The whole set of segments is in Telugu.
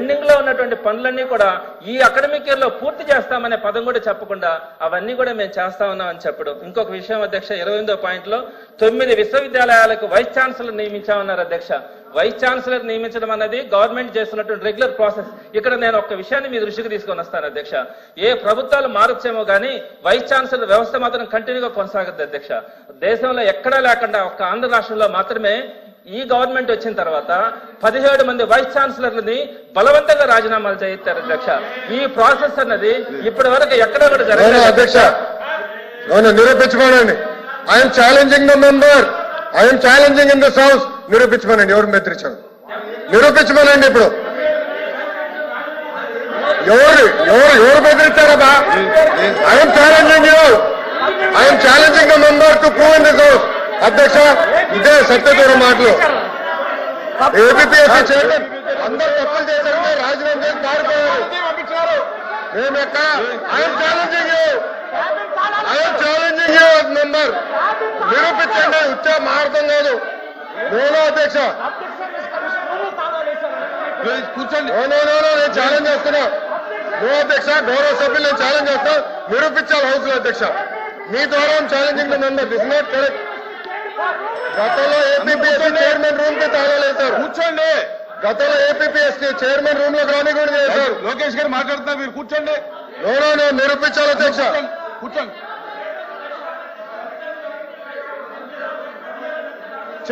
పెండింగ్లో ఉన్నటువంటి పనులన్నీ కూడా ఈ అకాడమిక్ ఇయర్లో పూర్తి చేస్తామనే పదం కూడా చెప్పకుండా అవన్నీ కూడా మేము చేస్తా ఉన్నామని చెప్పడం. ఇంకొక విషయం అధ్యక్ష ఇరవై ఎనిమిదో పాయింట్లో తొమ్మిది విశ్వవిద్యాలయాలకు వైస్ ఛాన్సలర్ నియమించామన్నారు అధ్యక్ష. వైస్ ఛాన్సలర్ నియమించడం అనేది గవర్నమెంట్ చేస్తున్నటువంటి రెగ్యులర్ ప్రాసెస్. ఇక్కడ నేను ఒక విషయాన్ని మీ దృష్టికి తీసుకొని వస్తాను అధ్యక్ష. ఏ ప్రభుత్వాలు మారొచ్చేమో కానీ వైస్ ఛాన్సలర్ వ్యవస్థ మాత్రం కంటిన్యూగా కొనసాగుతుంది అధ్యక్ష. దేశంలో ఎక్కడా లేకుండా ఒక్క ఆంధ్ర రాష్ట్రంలో మాత్రమే ఈ గవర్నమెంట్ వచ్చిన తర్వాత పదిహేడు మంది వైస్ ఛాన్సలర్లని బలవంతంగా రాజీనామాలు చేయిస్తారు అధ్యక్ష. ఈ ప్రాసెస్ అన్నది ఇప్పటి వరకు ఎక్కడ కూడా జరగలేదు అధ్యక్ష? నిరూపించుకోనండి I'm challenging the member I'm challenging in this house నిరూపించమనండి ఎవరు బెదిరించాను నిరూపించమనండి ఇప్పుడు. ఎవరు ఎవరు ఎవరు బెదిరించారబ్బా I'm challenging you I'm challenging the member to prove in this house అధ్యక్ష ఇదే సత్యదూరం మాటలు. ఏపీఎస్సీ చైర్మన్ అందరు తప్పులు చేశారంటే రాజీనామా చేసి పారిపోయారు మేము ఎక్కడ? I'm challenging you I'm challenging you member నిరూపించండి ఉచ్చ మారతం కాదు నేను అధ్యక్ష. కూర్చోండి. నేను ఛాలెంజ్ చేస్తున్నా. నో అధ్యక్ష గౌరవ సభ్యులు నేను ఛాలెంజ్ చేస్తా నిరూపించాలి హౌస్లో అధ్యక్ష. మీ ద్వారా challenging member this not correct గతంలో ఏపీఎస్సీ చైర్మన్ రూమ్కి తాళాలు వేశారు. కూర్చోండి. గతంలో ఏపీఎస్సీ చైర్మన్ రూమ్లో రాని కూడా చేశారు. లోకేష్ గారు మాట్లాడుతున్నారు మీరు కూర్చోండి. నో నో నో నిరూపించాలి అధ్యక్ష. కూర్చోండి.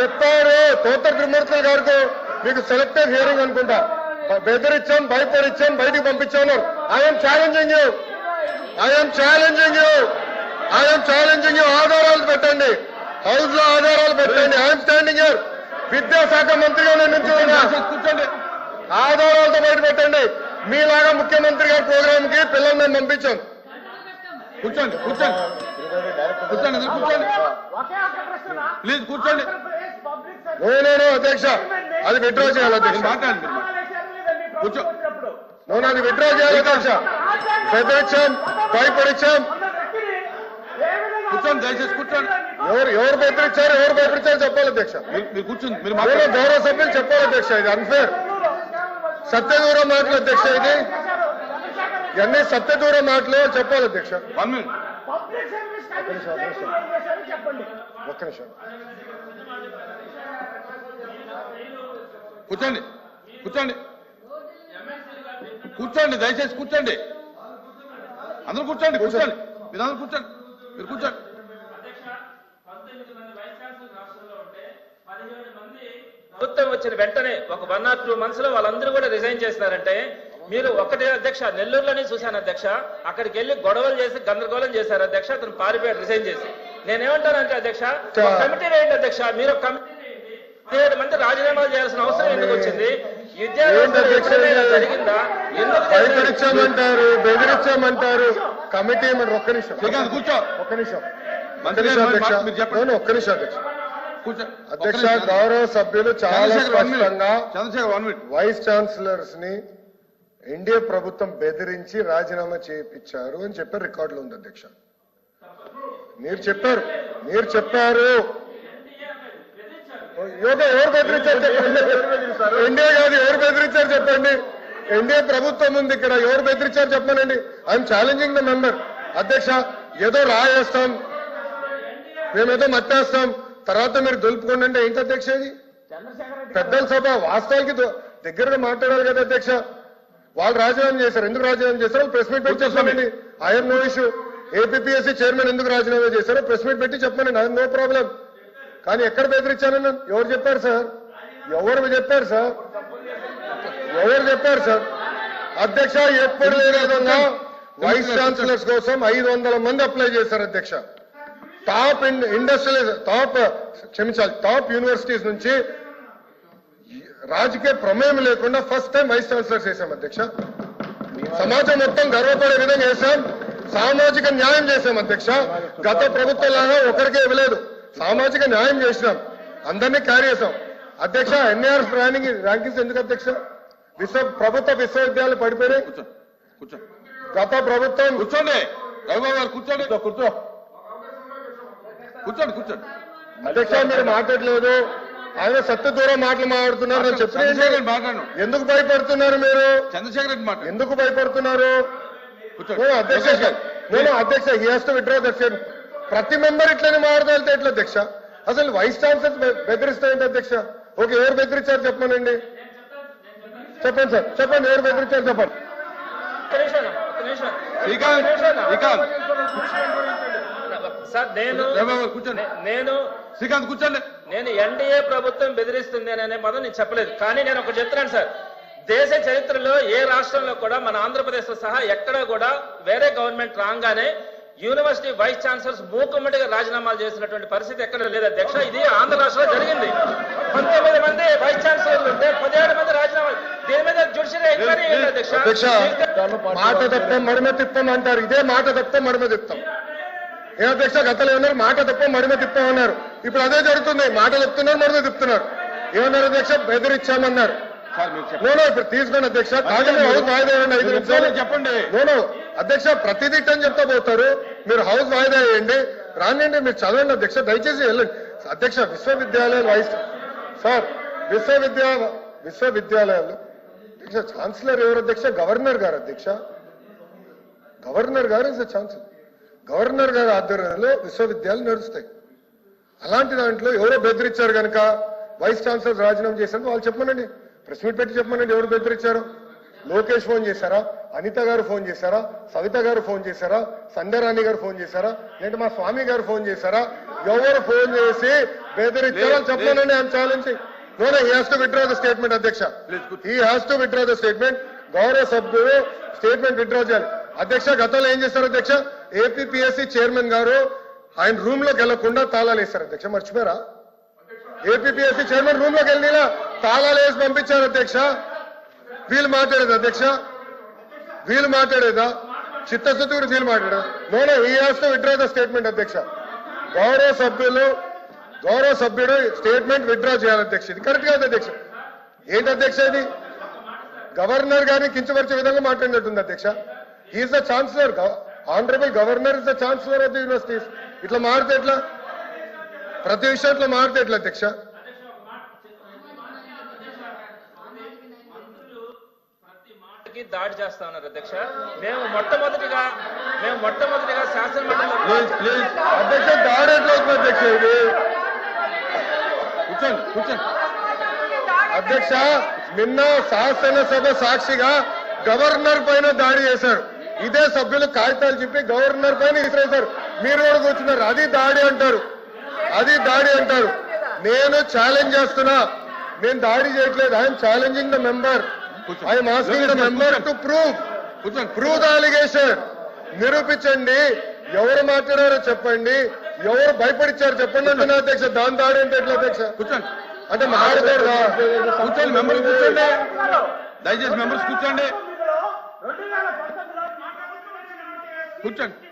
చెప్పారు తోట త్రిమూర్తుల గారికి మీకు సెలెక్టెడ్ హియరింగ్ అనుకుంటా. బ- బెదిరించాం భయపడిచ్చాం బయటికి పంపించాను I'm challenging you I'm challenging you I'm challenging you ఆధారాలు పెట్టండి. హౌస్లో ఆధారాలు పెట్టండి. ఐఎమ్ స్టాండింగ్ యూర్ విద్యాశాఖ మంత్రిగా నేను కూర్చోండి. ఆధారాలతో బయట పెట్టండి. మీలాగా ముఖ్యమంత్రి గారి ప్రోగ్రామ్కి పిల్లల్ని మేము పంపించాం. కూర్చోండి కూర్చోండి. కూర్చోండి కూర్చోండి. ప్లీజ్ కూర్చోండి. నేనేనో అధ్యక్ష. అది విత్డ్రా చేయాలి అధ్యక్ష. మాట్లాడండి. కూర్చో. నేను అది విత్డ్రా చేయాలి అధ్యక్ష. బెదిరించాం భయపడిచ్చాం. కూర్చోండి దయచేసి కూర్చోండి. ఎవరు ఎవరు బెదిరించారు ఎవరు భయపడిచారు చెప్పాలి అధ్యక్ష. మీరు కూర్చోండి మీరు నేను మాట్లాడండి. గౌరవ సభ్యులు చెప్పాలి అధ్యక్ష ఇది అన్ఫేర్ సత్యదూరం మాటలు అధ్యక్ష ఇది. ఇవన్నీ సత్యదూరం మాటలు చెప్పాలి అధ్యక్ష. వన్ మినిట్ ఒక్క నిమిషం. కూర్చోండి కూర్చోండి. కూర్చోండి దయచేసి కూర్చోండి. అందరూ కూర్చోండి కూర్చోండి. మీరు అందరూ కూర్చోండి మీరు కూర్చోండి. ప్రభుత్వం వచ్చిన వెంటనే ఒక వన్ ఆర్ టూ మంత్స్లో వాళ్ళందరూ కూడా రిజైన్ చేస్తారంటే మీరు ఒకటే అధ్యక్ష నెల్లూరులోనే చూశాను అధ్యక్ష అక్కడికి వెళ్ళి గొడవలు చేసి గందరగోళం చేశారు అధ్యక్ష అతను పారిపోయాడు రిజైన్ చేసి. నేనేమంటానంటే అధ్యక్ష కమిటీ వేయండి అధ్యక్ష మీరు ఒక కమిటీ. పదిహేడు మంది రాజీనామాలు చేయాల్సిన అవసరం ఎందుకు వచ్చింది? జరిగిందా? బెదిరించామంటారు కమిటీ మరి ఒక్క నిమిషం. కూర్చో. ఒక్క నిమిషం. ఒక్క మంత్రి గారు ఒక్క నిమిషం అధ్యక్ష. అధ్యక్ష. గౌరవ సభ్యులు చాలా స్పష్టంగా వైస్ ఛాన్సలర్స్ని ఎన్డీఏ ప్రభుత్వం బెదిరించి రాజీనామా చేయించారు అని చెప్పి రికార్డులో ఉంది అధ్యక్ష. మీరు చెప్పారు. మీరు చెప్పారు. యోగా ఎవరు బెదిరించారు చెప్పండి. ఎన్డీఏ కాదు ఎవరు బెదిరించారు చెప్పండి. ఎన్డీఏ ప్రభుత్వం ఉంది ఇక్కడ ఎవరు బెదిరించారు చెప్పానండి. ఐఎమ్ ఛాలెంజింగ్ ద మెంబర్ అధ్యక్ష ఏదో రాయేస్తాం. మేమేదో మట్టేస్తాం. తర్వాత మీరు దులుపుకోండి అంటే ఏంటి అధ్యక్ష ఇది? పెద్దల సభ వాస్తవానికి దో- దగ్గరగా మాట్లాడాలి కదా అధ్యక్ష. వాళ్ళు రాజీనామా చేశారు. ఎందుకు రాజీనామా చేశారో? ప్రెస్ మీట్ పెట్టి చెప్పానండి I'm no issue. APSC chairman ఎందుకు రాజీనామా చేశారో? ప్రెస్ మీట్ పెట్టి చెప్పానండి ఐఎమ్ నో ప్రాబ్లం. కానీ ఎక్కడ బెదిరించానని ఎవరు చెప్పారు సార్? ఎవరు చెప్పారు సార్? ఎవరు చెప్పారు సార్? అధ్యక్ష ఎప్పుడు లేని విధంగా వైస్ ఛాన్సలర్స్ కోసం ఐదు వందల మంది అప్లై చేశారు అధ్యక్ష. టాప్ ఇన్- ఇండస్ట్రియల్ టాప్ క్షమించాలి టాప్ యూనివర్సిటీస్ నుంచి రాజకీయ ప్రమేయం లేకుండా ఫస్ట్ టైం వైస్ ఛాన్సలర్స్ చేశాం అధ్యక్ష. సమాజం మొత్తం గర్వపడే విధంగా చేశాం. సామాజిక న్యాయం చేశాం అధ్యక్ష. గత ప్రభుత్వం లాగా ఒకరికే ఇవ్వలేదు. సామాజిక న్యాయం చేసినాం. అందరినీ క్యారీ చేశాం. అధ్యక్ష ఎన్ఆర్ ర్యాంకింగ్ ర్యాంకింగ్స్ ఎందుకు అధ్యక్ష? విశ్వ ప్రభుత్వ విశ్వవిద్యాలయాలు పడిపోయినాయి. కూర్చో కూర్చో. గత ప్రభుత్వం కూర్చోండి. రవిబాబు గారు కూర్చోండి. కూర్చో. కూర్చోండి కూర్చోండి. అధ్యక్ష మీరు మాట్లాడలేదు. ఆయన సత్య దూరం మాటలు మాట్లాడుతున్నారు. నేను చెప్పిన రెడ్డి మాట్లాడను. ఎందుకు భయపడుతున్నారు మీరు? చంద్రశేఖర్ రెడ్డి మాట్లాడు. ఎందుకు భయపడుతున్నారు? కూర్చోండి. నేను అధ్యక్ష నేను అధ్యక్ష he has to withdraw that ప్రతి మెంబర్ ఇట్లనే మాట్లాడితే ఎట్లా అధ్యక్ష? అసలు వైస్ ఛాన్సలర్ బెదిరిస్తాయంటే అధ్యక్ష? ఓకే ఎవరు బెదిరించారు చెప్పనండి చెప్పండి సార్ చెప్పండి ఎవరు బెదిరించారు చెప్పండి. శ్రీకాంత్ శ్రీకాంత్. సార్ నేను కూర్చోండి. నేను శ్రీకాంత్ కూర్చోండి. నేను ఎన్డీఏ ప్రభుత్వం బెదిరిస్తుంది అనే పదం నేను చెప్పలేదు. కానీ నేను ఒక చెప్తున్నాను సార్. దేశ చరిత్రలో ఏ రాష్ట్రంలో కూడా మన ఆంధ్రప్రదేశ్ సహా ఎక్కడా కూడా వేరే గవర్నమెంట్ రాగానే యూనివర్సిటీ వైస్ ఛాన్సలర్స్ మూకుమ్మడిగా రాజీనామాలు చేసినటువంటి పరిస్థితి ఎక్కడ లేదు. అధ్యక్ష ఇది ఆంధ్ర రాష్ట్రంలో జరిగింది. పంతొమ్మిది మంది వైస్ ఛాన్సలర్లు ఉంటే పదిహేడు మంది రాజీనామాలు దీని మీద జ్యుడిషియల్ ఎంక్వైరీ అధ్యక్ష? మాట తప్ప మడిమ తిప్పం అంటారు ఇదే మాట తప్ప మడిమ తిప్పాం. ఏ అధ్యక్ష గతంలో ఏమన్నారు? మాట తప్ప మడిమ తిప్పాం అన్నారు. ఇప్పుడు అదే జరుగుతుంది. మాట చెప్తున్నారు మడిమ తిప్పుతున్నారు. ఏమన్నారు అధ్యక్ష? చెప్పండి. నోనో ఇప్పుడు తీసుకోండి అధ్యక్ష. హౌస్ వాయిదా ఐదు నిమిషాలు? చెప్పండి నోనో అధ్యక్ష ప్రతిదీ అని చెప్తా పోతారు. మీరు హౌస్ వాయిదా వేయండి. రానియండి మీరు చదవండి అధ్యక్ష. దయచేసి వెళ్ళండి. అధ్యక్ష విశ్వవిద్యాలయాలు వైస్ సార్ విశ్వవిద్యా విశ్వవిద్యాలయాలు. అధ్యక్ష ఛాన్సలర్ ఎవరు అధ్యక్ష? గవర్నర్ గారు అధ్యక్ష. గవర్నర్ గారు ఇస్ ఛాన్సలర్. గవర్నర్ గారి ఆధ్వర్యంలో విశ్వవిద్యాలయాలు నడుస్తాయి. అలాంటి దాంట్లో ఎవరో బెదిరించారు కనుక వైస్ ఛాన్సలర్ రాజీనామా చేశారు వాళ్ళు చెప్పమనండి. ప్రెస్ మీట్ పెట్టి చెప్పమనండి ఎవరు బెదిరించారు లోకేష్ ఫోన్ చేశారా? అనిత గారు ఫోన్ చేశారా? సవిత గారు ఫోన్ చేశారా? సంధ్యారాణి గారు ఫోన్ చేశారా? లేదంటే మా స్వామి గారు ఫోన్ చేశారా? ఎవరు ఫోన్ చేసి బెదిరించారో చెప్పమనండి ఆయన challenge no he has to withdraw the statement అధ్యక్ష. He has to withdraw the statement గౌరవ సభ్యులు స్టేట్మెంట్ విత్డ్రా చేయాలి. అధ్యక్ష గతంలో ఏం చేశారు అధ్యక్ష? ఏపీఎస్సి చైర్మన్ గారు ఆయన రూమ్లోకి వెళ్ళకుండా తాళాలు వేశారు అధ్యక్ష. మర్చిపోయారా? ఏపీఎస్సి చైర్మన్ రూమ్లోకి వెళ్ళినా తాళాలు వేసి పంపించారు అధ్యక్ష. వీళ్ళు మాట్లాడేది అధ్యక్ష? వీళ్ళు మాట్లాడేదా? చిత్తశుద్ధి కూడా వీళ్ళు మాట్లాడేదా నోనో ఈ హాస్ విత్డ్రా ద స్టేట్మెంట్ అధ్యక్ష. గౌరవ సభ్యులు గౌరవ సభ్యుడు స్టేట్మెంట్ విత్డ్రా చేయాలి అధ్యక్ష. ఇది కరెక్ట్ కాదు అధ్యక్ష. ఏంటి అధ్యక్ష ఇది? గవర్నర్ గారిని కించపరిచే విధంగా మాట్లాడినట్టుంది అధ్యక్ష. Is the chancellor honourable governor is the chancellor of the universities ఇట్లా మారితే ఎట్లా? ప్రతి విషయంలో మారితే ఎట్లా అధ్యక్ష? దాడి చేస్తా ఉన్నారు అధ్యక్ష. మేము మొట్టమొదటిగా మేము మొట్టమొదటిగా అధ్యక్ష దాడి ఎట్లా అవుతుంది అధ్యక్ష ఇది? కూర్చోండి కూర్చోండి. అధ్యక్ష నిన్న శాసనసభ సాక్షిగా గవర్నర్ పైన దాడి చేశారు. ఇదే సభ్యులు కాగితాలు చెప్పి గవర్నర్ పైన విసిరేశారు మీరు కూడా కూర్చున్నారు. అది దాడి అంటారు. అది దాడి అంటారు. నేను ఛాలెంజ్ చేస్తున్నా. నేను దాడి చేయట్లేదు. I'm challenging the member I'm asking the member to prove కూర్చోండి ప్రూవ్ ద అలిగేషన్ నిరూపించండి. ఎవరు మాట్లాడారో చెప్పండి. ఎవరు భయపడిచ్చారు చెప్పండి. అంటున్నా అధ్యక్ష దాని దాడి అంటే ఎట్లా అధ్యక్ష? కూర్చోండి అంటే మాట్లాడదా కూర్చోండి మెంబర్స్ కూర్చోండి. దయచేసి మెంబర్స్ కూర్చోండి. కూర్చోండి